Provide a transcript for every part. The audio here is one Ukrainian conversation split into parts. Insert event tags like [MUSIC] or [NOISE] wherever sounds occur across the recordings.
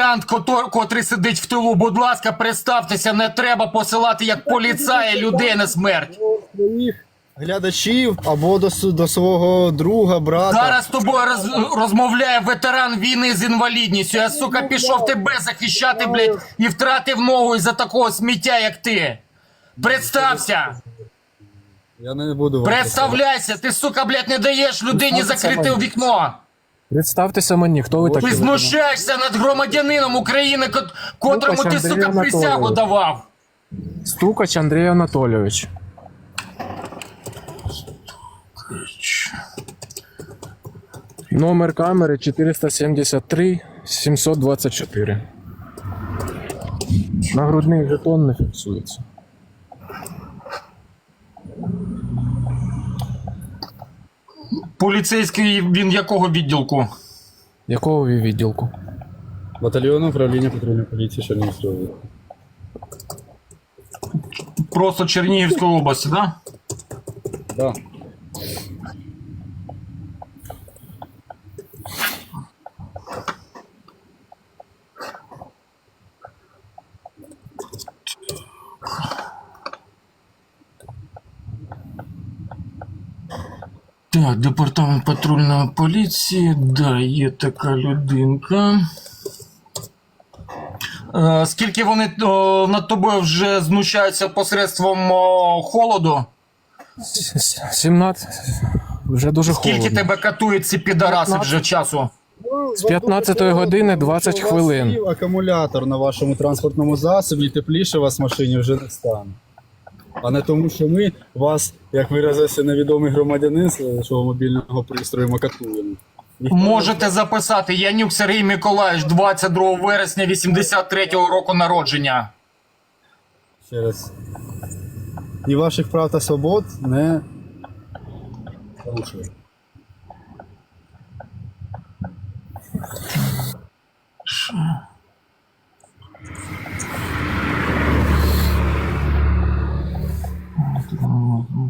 кото- котрий сидить в тилу. Будь ласка, представтеся, не треба посилати як поліцая людей на смерть. Своїх глядачів або до, с- до свого друга, брата. Зараз з тобою роз, розмовляє ветеран війни з інвалідністю. Я, сука, пішов тебе захищати, блядь, і втратив ногу із-за такого сміття, як ти. Представся! Я не буду вам Представляйся! Ти, сука, блядь, не даєш людині закрити вікно! Представтеся мені, хто ви Ти знущаєшся над громадянином України, кот- котрому ти, Андрій сука, присягу давав. Стукач Андрій Анатолійович. Номер камери 473 724. Нагрудний жетон не фіксується. Поліцейський він якого відділку? Якого ви відділку? Батальйону управління патрульної поліції Чернігівської області. Просто Чернігівської області, да? Да. Так, департамент патрульної поліції, да, є така людинка. Е, скільки вони о, над тобою вже знущаються посредством о, холоду? С- с- 17. Вже дуже Скільки холодно. тебе катують ці підараси вже часу? З 15 години 20 хвилин. акумулятор на вашому транспортному засобі, тепліше вас в машині вже не стане. А не тому, що ми вас, як виразився невідомий громадянин з нашого мобільного пристрою, макатуємо. Можете записати Янюк Сергій Миколаївич, 22 вересня 83-го року народження. Ще раз. І ваших прав та свобод не порушує.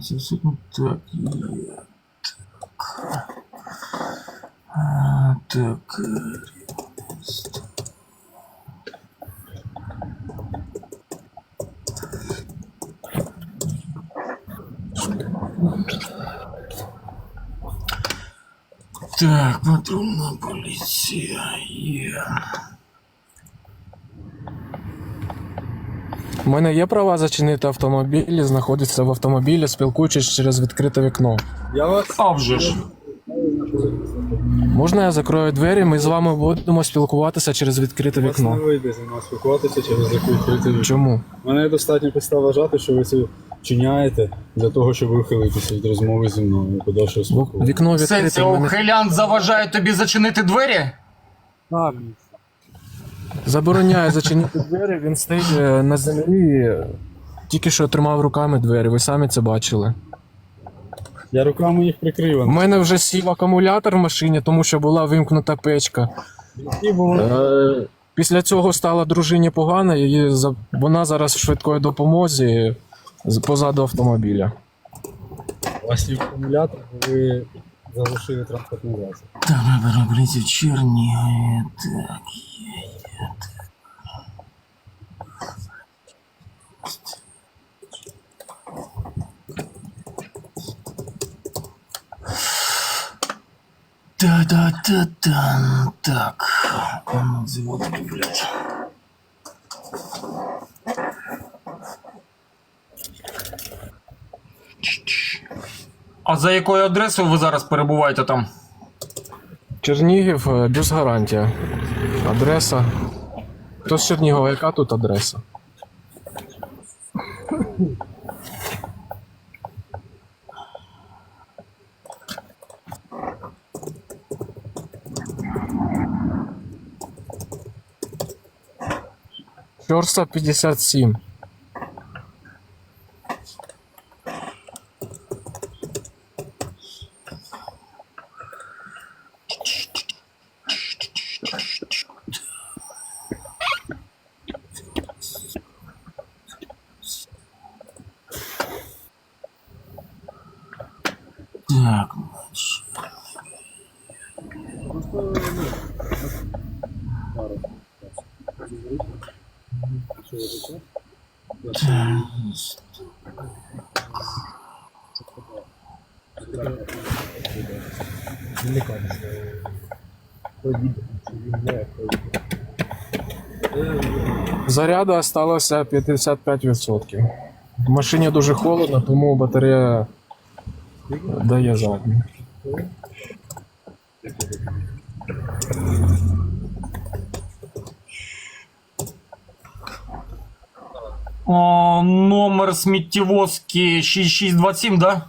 Так, є. Так. А, Так. Так, патрульна поліція є. У мене є права зачинити автомобіль, знаходитися в автомобілі, спілкуючись через відкрите вікно. Я вас А вже ж. Можна я закрою двері, ми з вами будемо спілкуватися через відкрите вас не вікно. вийде зі мною спілкуватися через яку відкриту Чому? Мене достатньо підстав вважати, що ви це вчиняєте для того, щоб ухилитися від розмови зі мною і подальшого Бо спілкування. Вікно Сенсі, відкрите. в мене- ухилянт заважає тобі зачинити двері? Так. Забороняє зачинити двері, він стоїть е, на землі, тільки що тримав руками двері, ви самі це бачили. Я руками їх прикрив. У мене вже сів акумулятор в машині, тому що була вимкнута печка. І було Е, Після цього стала дружині погано, і за- вона зараз в швидкої допомозі з- позаду автомобіля. у вас є акумулятор, бо ви залишили транспортний засіб. Так, блядь, Чернігові, так, є, є, так. Да-да-да-да, так. А ну, заводки, блядь. А за якою адресою ви зараз перебуваєте там? Чернігів без гарантія. Адреса. Хто з Чернігова, яка тут адреса? Щорса 57. Так, своє життя. Заряду осталося 55%. В машині дуже холодно, тому батарея дає задню. О, номер сміттєвозки 6627, да?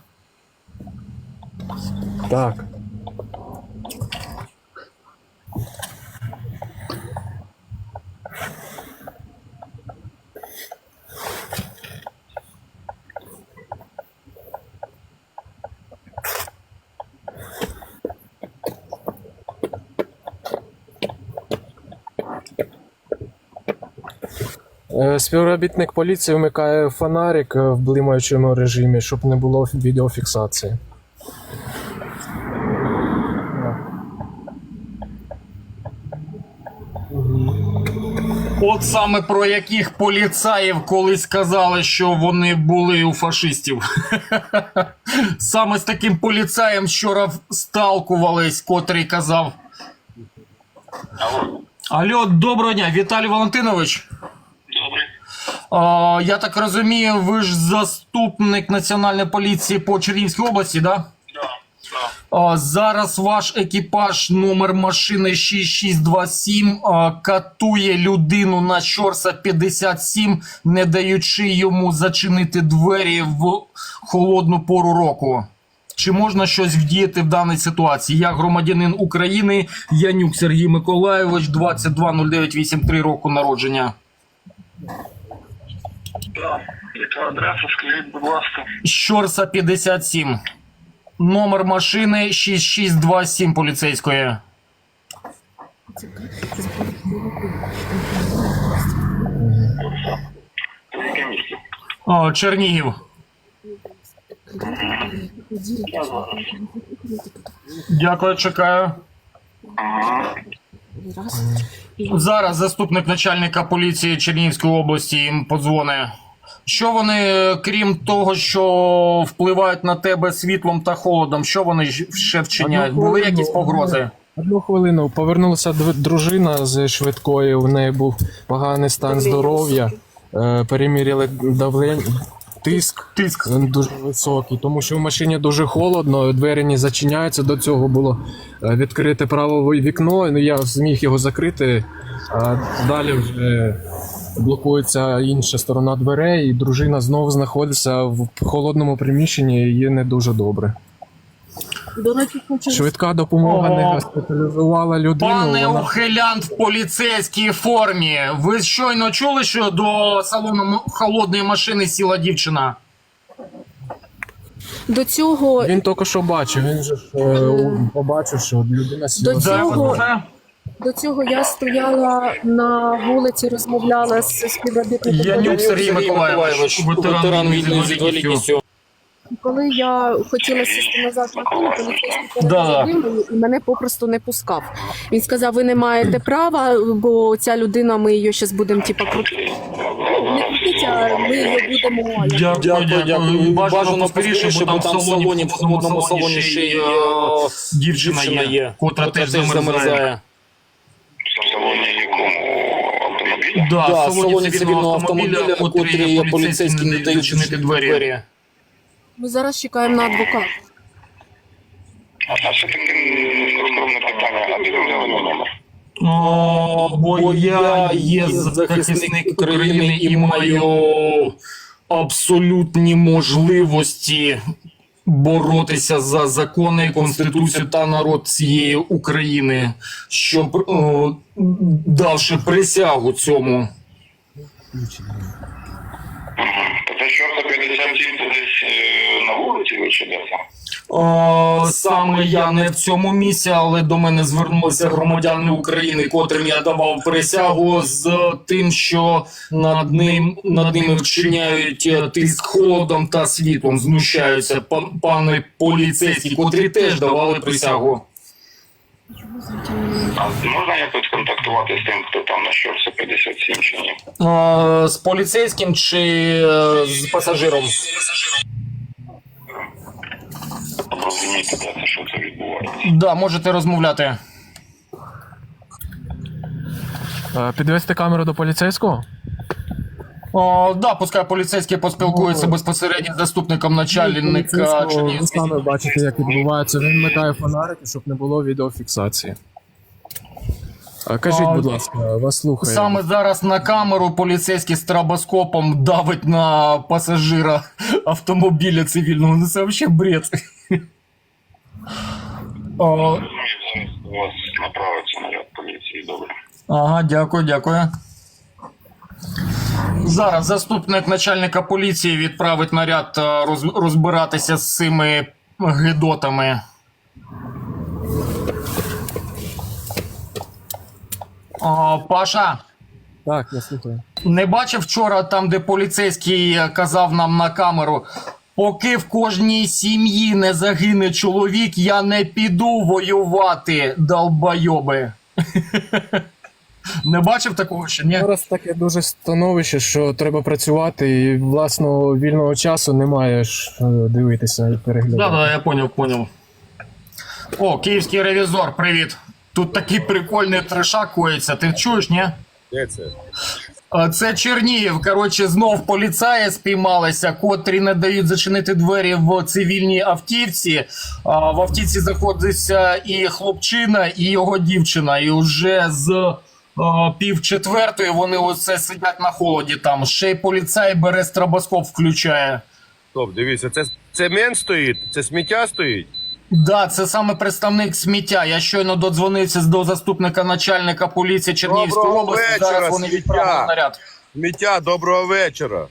Так. Співробітник поліції вмикає фонарик е, в блимаючому режимі, щоб не було відеофіксації. От саме про яких поліцаїв колись казали, що вони були у фашистів. [LAUGHS] Саме з таким поліцаєм вчора сталкувались, котрий казав. Алло, доброго дня, Віталій Валентинович. Я так розумію, ви ж заступник Національної поліції по Чернігівській області, так? Да? Да. Зараз ваш екіпаж номер машини 6627 а, катує людину на Щорса 57, не даючи йому зачинити двері в холодну пору року. Чи можна щось вдіяти в даній ситуації? Я громадянин України, Янюк Сергій Миколайович, 220983 року народження. Да. Скажіть, будь ласка. Щорса 57. Номер машини 6627 поліцейської. Яке місце? О, Чернігів. Я зараз. Дякую, чекаю. Ага. Зараз заступник начальника поліції Чернігівської області їм подзвони. Що вони, крім того, що впливають на тебе світлом та холодом, що вони ж- ще вчиняють? Одну Були якісь погрози? Одну хвилину. Повернулася дружина з швидкої, в неї був поганий стан здоров'я. Е, Переміряли давлення, тиск. Тиск. Дуже високий, тому що в машині дуже холодно, двері не зачиняються. До цього було е, відкрите правове вікно. Ну я зміг його закрити, а далі вже блокується інша сторона дверей, і дружина знову знаходиться в холодному приміщенні, і їй не дуже добре. До речі, хочу Швидка допомога не О. госпіталізувала людину. Пане вона... ухилянт в поліцейській формі. Ви щойно чули, що до салону холодної машини сіла дівчина? до цього Він тільки що бачив, він же ж е, побачив, що людина сіла. До цього-? До цього я стояла на вулиці, розмовляла з співробітником Янюк. Сергій Миколайович, ветеран війни з інвалідністю. Коли я хотіла сісти назад на коні, поліцейський Да. перезадив і мене попросту не пускав. Він сказав: ви не маєте права, бо ця людина, ми її зараз будемо типа крутити. Не крутить, а ми її будемо. Дякую, дякую. Бажано поскоріше, бо там в салоні, в холодному салоні ще й е, дівчина є, котра теж замерзає. В салоні якому автомобілі? Да, Да, в салоні цивільного автомобіля, котрі поліцейські не дають чинити двері. Ми зараз чекаємо на адвоката. А що таке скромне питання? А де ви взяли мій номер? О, бо я є захисник України і маю абсолютні можливості боротися за закони, конституцію та народ цієї України, щоб о, давши присягу цьому. То це що за 57 це десь е, на вулиці ви чи де? О, саме я не в цьому місці, але до мене звернулися громадяни України, котрим я давав присягу з тим, що над ним над ними вчиняють е, тиск холодом та світлом. Знущаються пан, пани поліцейські, котрі теж давали присягу. А можна якось контактувати з тим, хто там на Щорса 57 чи ні? З поліцейським чи е, з пасажиром? Де це, що це відбувається. Да, можете розмовляти. Е, Підвести камеру до поліцейського? О, да, пускай поліцейський поспілкується безпосередньо з заступником начальника Ви Чернігівської. саме бачите, як відбувається. Він метає фонарики, щоб не було відеофіксації. Е, Кажіть, будь ласка, вас слухає. Саме зараз на камеру поліцейський з трабоскопом давить на пасажира автомобіля цивільного. Ну це взагалі бред. О, Розумію, зараз до вас направиться наряд поліції, добре. Ага, дякую, дякую. Зараз заступник начальника поліції відправить наряд е, розбиратися з цими гидотами. О, Паша, Так, я слухаю. не бачив вчора там, де поліцейський казав нам на камеру. Поки в кожній сім'ї не загине чоловік, я не піду воювати, долбойоби. [LAUGHS] Не бачив такого ще, ні? Зараз таке дуже становище, що треба працювати, і власного вільного часу немає ж е, дивитися і переглядати. Да, да, я понял, понял. О, київський ревізор, привіт. Тут такий прикольний трешак коїться, ти чуєш, ні? Де це? Це Чернігів. Коротше, знов поліцаї спіймалися, котрі не дають зачинити двері в цивільній автівці. А, В автівці знаходиться і хлопчина, і його дівчина. І вже з пів четвертої вони оце сидять на холоді там. Ще й поліцай бере стробоскоп, включає. Стоп, дивіться, це цемент стоїть, це сміття стоїть. Да, це саме представник сміття. Я щойно додзвонився до заступника начальника поліції Чернігівської Доброго області. вечора, Зараз вони сміття. відправили наряд. Сміття, доброго вечора.